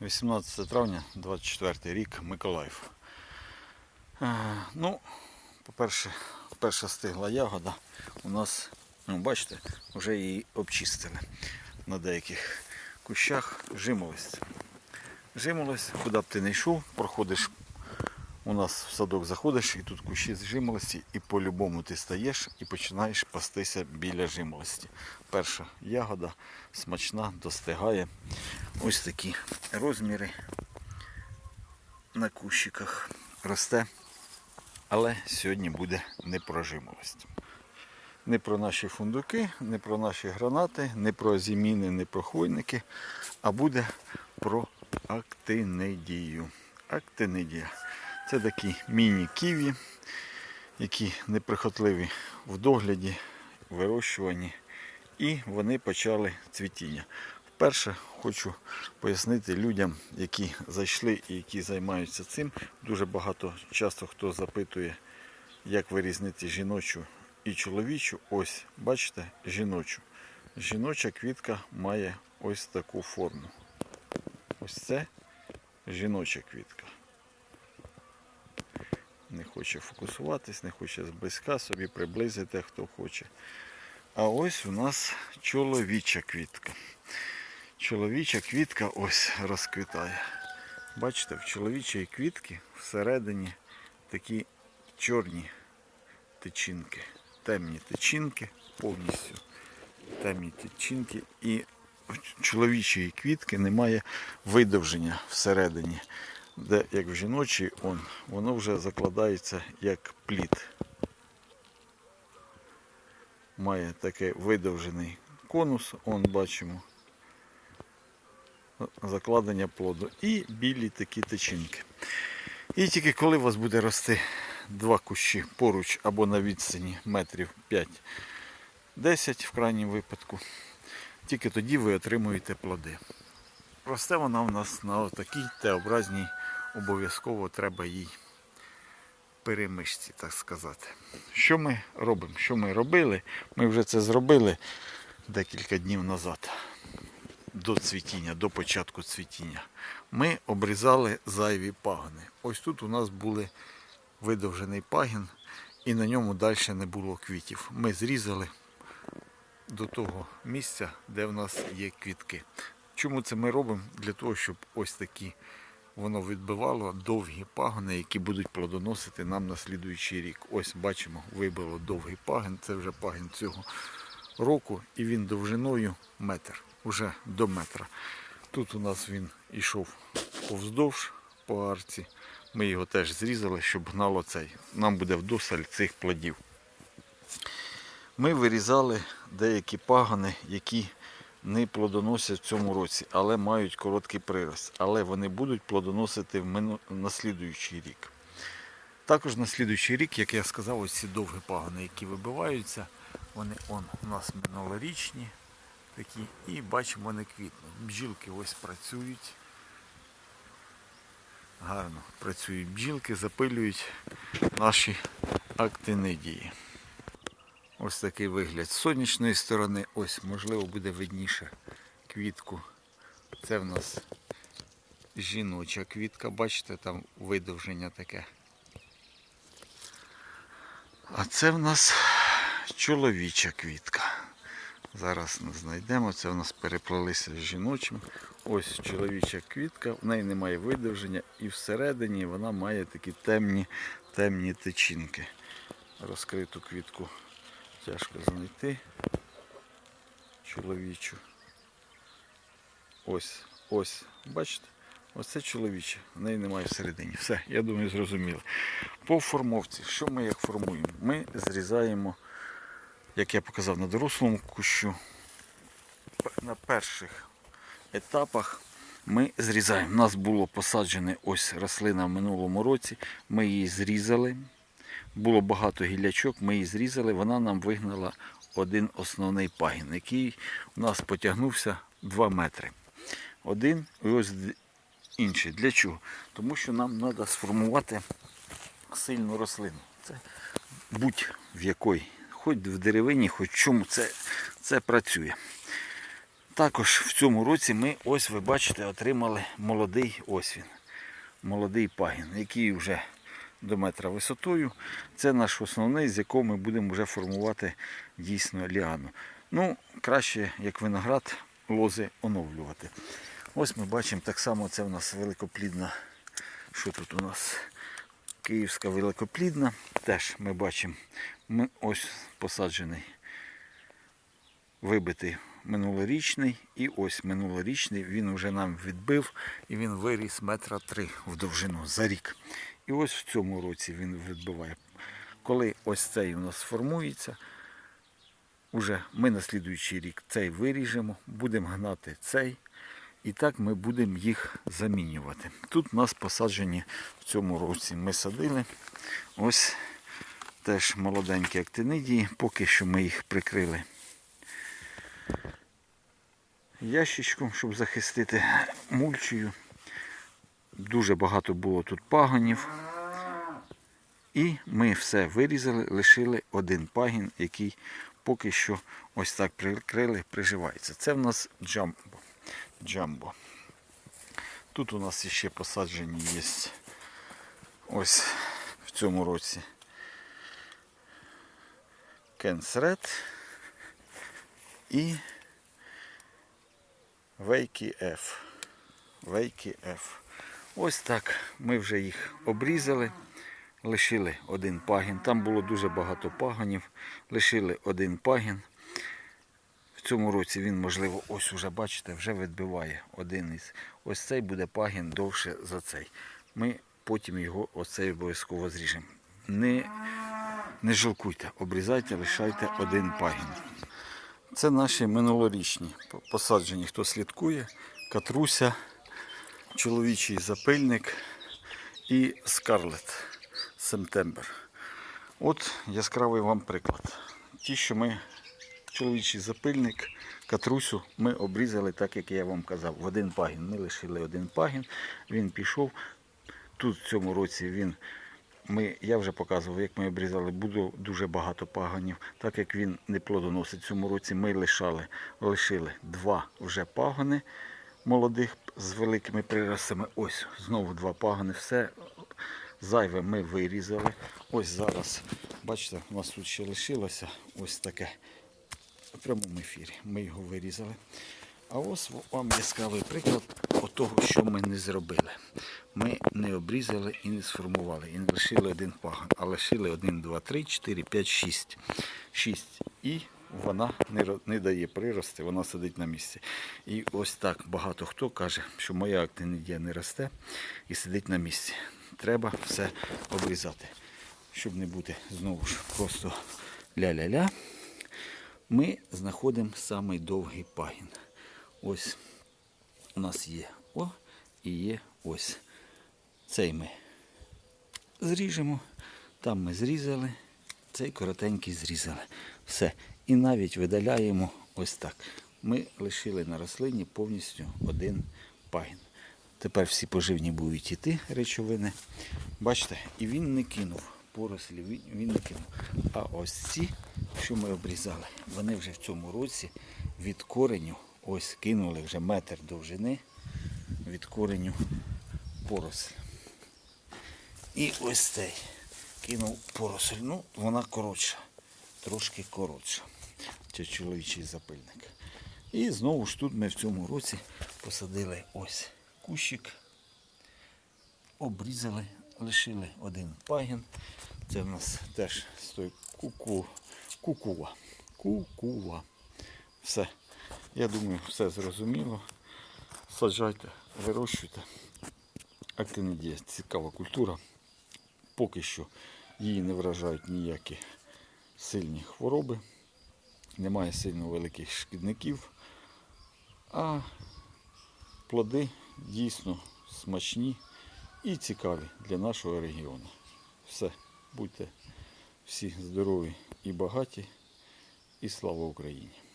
18 травня, 24 рік, Миколаїв. Е, Ну, по-перше, перша стигла ягода у нас, ну, бачите, вже її обчистили. На деяких кущах жимолость. Жимолость, куди б ти не йшов, проходиш у нас в садок заходиш і тут кущі з жимолості, і по-любому ти стаєш і починаєш пастися біля жимолості. Перша ягода смачна, достигає. Ось такі розміри на кущиках росте. Але сьогодні буде не про жимолость. Не про наші фундуки, не про наші гранати, не про зіміни, не про хвойники, а буде про актинидію. Актинидія. Це такі міні-ківі, які неприхотливі в догляді, вирощуванні, і вони почали цвітіння. Вперше хочу пояснити людям, які зайшли і які займаються цим. Дуже багато часто хто запитує, як вирізнити жіночу і чоловічу. Ось, бачите, жіночу. Жіноча квітка має ось таку форму. Ось це жіноча квітка не хоче фокусуватись, не хоче зблизька собі приблизити, хто хоче. А ось у нас чоловіча квітка. Чоловіча квітка ось розквітає. Бачите, в чоловічої квітки всередині такі чорні тичинки, темні тичинки, повністю темні тичинки. І в чоловічої квітки немає видовження всередині де як в жіночій, он, воно вже закладається як плід. Має такий видовжений конус, он бачимо. Закладення плоду. І білі такі тичинки. І тільки коли у вас буде рости два кущі поруч або на відстані метрів 5-10 в крайньому випадку, тільки тоді ви отримуєте плоди. Росте вона у нас на такій Т-образній, обов'язково треба їй перемишці, так сказати. Що ми робимо? Що ми робили? Ми вже це зробили декілька днів назад, до цвітіння, до початку цвітіння. Ми обрізали зайві пагони. Ось тут у нас були видовжений пагін, і на ньому далі не було квітів. Ми зрізали до того місця, де в нас є квітки. Чому це ми робимо? Для того, щоб ось такі воно відбивало довгі пагони, які будуть плодоносити нам на слідуючий рік. Ось бачимо, вибило довгий пагін, це вже пагін цього року, і він довжиною метр, уже до метра. Тут у нас він йшов повздовж по арці. Ми його теж зрізали, щоб гнало цей. Нам буде вдосталь цих плодів. Ми вирізали деякі пагони, які не плодоносять в цьому році, але мають короткий прирост. Але вони будуть плодоносити на слідуючий рік. Також на слідуючий рік, як я сказав, ось ці довгі пагони, які вибиваються, вони он, у нас минулорічні такі, і бачимо, вони квітнуть. Бджілки ось працюють. Гарно працюють бджілки, запилюють наші актинидії. Ось такий вигляд з сонячної сторони. Ось, можливо, буде видніше квітку. Це в нас жіноча квітка, бачите, там видовження таке. А це в нас чоловіча квітка. Зараз ми знайдемо, це в нас переплелися з жіночим. Ось чоловіча квітка, в неї немає видовження і всередині вона має такі темні, темні тичинки. Розкриту квітку тяжко знайти чоловічу. Ось, ось, бачите? Ось це чоловіче, в неї немає всередині. Все, я думаю, зрозуміло. По формовці, що ми як формуємо? Ми зрізаємо, як я показав, на дорослому кущу. На перших етапах ми зрізаємо. У нас було посаджене ось рослина в минулому році. Ми її зрізали було багато гіллячок, ми її зрізали, вона нам вигнала один основний пагін, який у нас потягнувся 2 метри. Один і ось інший. Для чого? Тому що нам треба сформувати сильну рослину. Це будь-в якої, хоч в деревині, хоч чому це, це працює. Також в цьому році ми, ось ви бачите, отримали молодий ось він. Молодий пагін, який вже до метра висотою. Це наш основний, з якого ми будемо вже формувати дійсно ліану. Ну, краще, як виноград, лози оновлювати. Ось ми бачимо так само, це у нас великоплідна. Що тут у нас? Київська великоплідна. Теж ми бачимо, ось посаджений, вибитий минулорічний. І ось минулорічний він вже нам відбив і він виріс метра три в довжину за рік. І ось в цьому році він відбиває. Коли ось цей у нас сформується, уже ми на слідуючий рік цей виріжемо, будемо гнати цей. І так ми будемо їх замінювати. Тут у нас посаджені в цьому році. Ми садили. Ось теж молоденькі актинидії. Поки що ми їх прикрили ящичком, щоб захистити мульчею. Дуже багато було тут пагонів. І ми все вирізали, лишили один пагін, який поки що ось так прикрили, приживається. Це в нас джамбо. джамбо. Тут у нас ще посаджені є ось в цьому році кенсред і Вейкі F. Вейкі F. Ось так. Ми вже їх обрізали, лишили один пагін. Там було дуже багато пагонів. Лишили один пагін. В цьому році він, можливо, ось уже бачите, вже відбиває один із. Ось цей буде пагін довше за цей. Ми потім його оцей обов'язково зріжемо. Не, не жалкуйте, обрізайте, лишайте один пагін. Це наші минулорічні посаджені, хто слідкує, катруся, чоловічий запильник і скарлет Септембер. От яскравий вам приклад. Ті, що ми, чоловічий запильник, катрусю, ми обрізали так, як я вам казав, в один пагін. Ми лишили один пагін, він пішов. Тут в цьому році він ми, я вже показував, як ми обрізали, буде дуже багато пагонів. Так як він не плодоносить в цьому році, ми лишали, лишили два вже пагони молодих з великими приростами. Ось знову два пагони. Все зайве ми вирізали. Ось зараз, бачите, у нас тут ще лишилося ось таке в прямому ефірі. Ми його вирізали. А ось вам яскравий приклад того, що ми не зробили. Ми не обрізали і не сформували, і не лишили один пагон, а лишили 1, 2, 3, 4, 5, 6. 6. І вона не, не дає прирости, вона сидить на місці. І ось так багато хто каже, що моя актинидія не росте і сидить на місці. Треба все обрізати. Щоб не бути знову ж просто ля-ля-ля. Ми знаходимо самий довгий пагін. Ось у нас є о і є ось. Цей ми зріжемо. Там ми зрізали, цей коротенький зрізали. Все. І навіть видаляємо ось так. Ми лишили на рослині повністю один пагін. Тепер всі поживні будуть іти речовини. Бачите, і він не кинув порослі, він, він не кинув. А ось ці, що ми обрізали, вони вже в цьому році від кореню ось кинули вже метр довжини від кореню поросль. І ось цей кинув поросль. Ну, вона коротша, трошки коротша. Це чоловічий запильник. І знову ж тут ми в цьому році посадили ось кущик, обрізали, лишили один пагін. Це в нас теж стоїть куку, кукува. Кукува. Все. Я думаю, все зрозуміло. Саджайте, вирощуйте. Актинидія цікава культура. Поки що її не вражають ніякі сильні хвороби. Немає сильно великих шкідників. А плоди дійсно смачні і цікаві для нашого регіону. Все, будьте всі здорові і багаті. І слава Україні!